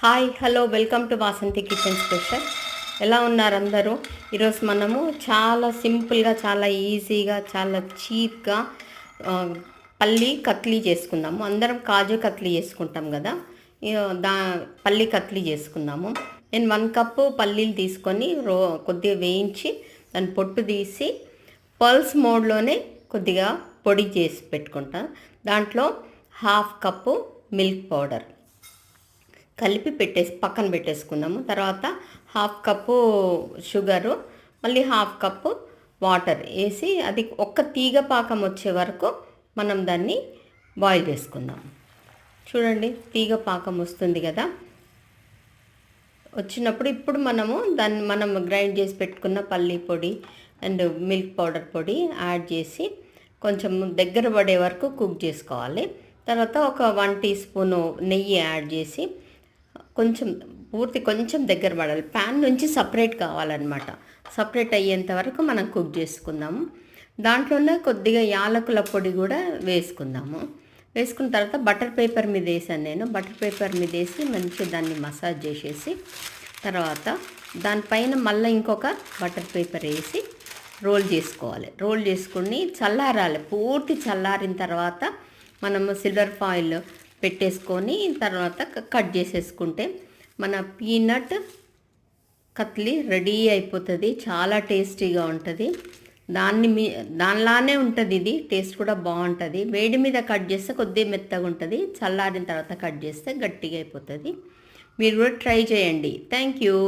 Hi hello welcome to Vasanthi kitchen special ఎలా ఉన్నారు అందరూ? ఈరోజు మనము చాలా సింపుల్గా చాలా ఈజీగా చాలా చీప్గా పల్లి కత్లీ చేసుకుందాము. అందరం కాజు కత్లీ చేసుకుంటాం కదా? దా పల్లి కత్లీ చేసుకుందాము. నేను వన్ కప్పు పల్లీలు తీసుకొని రో కొద్దిగా వేయించి దాని పొట్టు తీసి పల్స్ మోడ్లోనే కొద్దిగా పొడి చేసి పెట్టుకుంటాను దాంట్లో హాఫ్ కప్పు మిల్క్ పౌడర్. కలిపి పెట్టేసి పక్కన పెట్టేసుకుందాము తర్వాత హాఫ్ కప్పు షుగరు మళ్ళీ హాఫ్ కప్పు వాటర్ వేసి అది ఒక్క తీగ పాకం వచ్చే వరకు మనం దాన్ని బాయిల్ చేసుకుందాం. చూడండి తీగ పాకం వస్తుంది కదా. వచ్చినప్పుడు ఇప్పుడు మనము దాన్ని మనం గ్రైండ్ చేసి పెట్టుకున్న పల్లి పొడి అండ్ మిల్క్ పౌడర్ పొడి యాడ్ చేసి కొంచెం దగ్గర పడే వరకు కుక్ చేసుకోవాలి. తర్వాత ఒక వన్ టీ స్పూను నెయ్యి యాడ్ చేసి కొంచెం పూర్తి కొంచెం దగ్గర పడాలి. ప్యాన్ నుంచి సపరేట్ కావాలన్నమాట. సపరేట్ అయ్యేంత వరకు మనం కుక్ చేసుకుందాము దాంట్లోనే కొద్దిగా యాలకుల పొడి కూడా వేసుకుందాము. వేసుకున్న తర్వాత బటర్ పేపర్ మీద వేసాను నేను. బటర్ పేపర్ మీద వేసి మంచిగా దాన్ని మసాజ్ చేసేసి తర్వాత దానిపైన మళ్ళీ ఇంకొక బటర్ పేపర్ వేసి రోల్ చేసుకోవాలి. రోల్ చేసుకుని చల్లారాలి. పూర్తి చల్లారిన తర్వాత మనము సిల్వర్ ఫాయిల్ పెట్టేసుకొని తర్వాత కట్ చేసేసుకుంటే మన పీనట్ కత్లీ రెడీ అయిపోతుంది. చాలా టేస్టీగా ఉంటుంది. దాన్ని మీ దానిలానే ఉంటుంది ఇది. టేస్ట్ కూడా బాగుంటుంది. వేడి మీద కట్ చేస్తే కొద్దిగా మెత్తగా ఉంటుంది. చల్లారిన తర్వాత కట్ చేస్తే గట్టిగా అయిపోతుంది. మీరు కూడా ట్రై చేయండి. Thank you.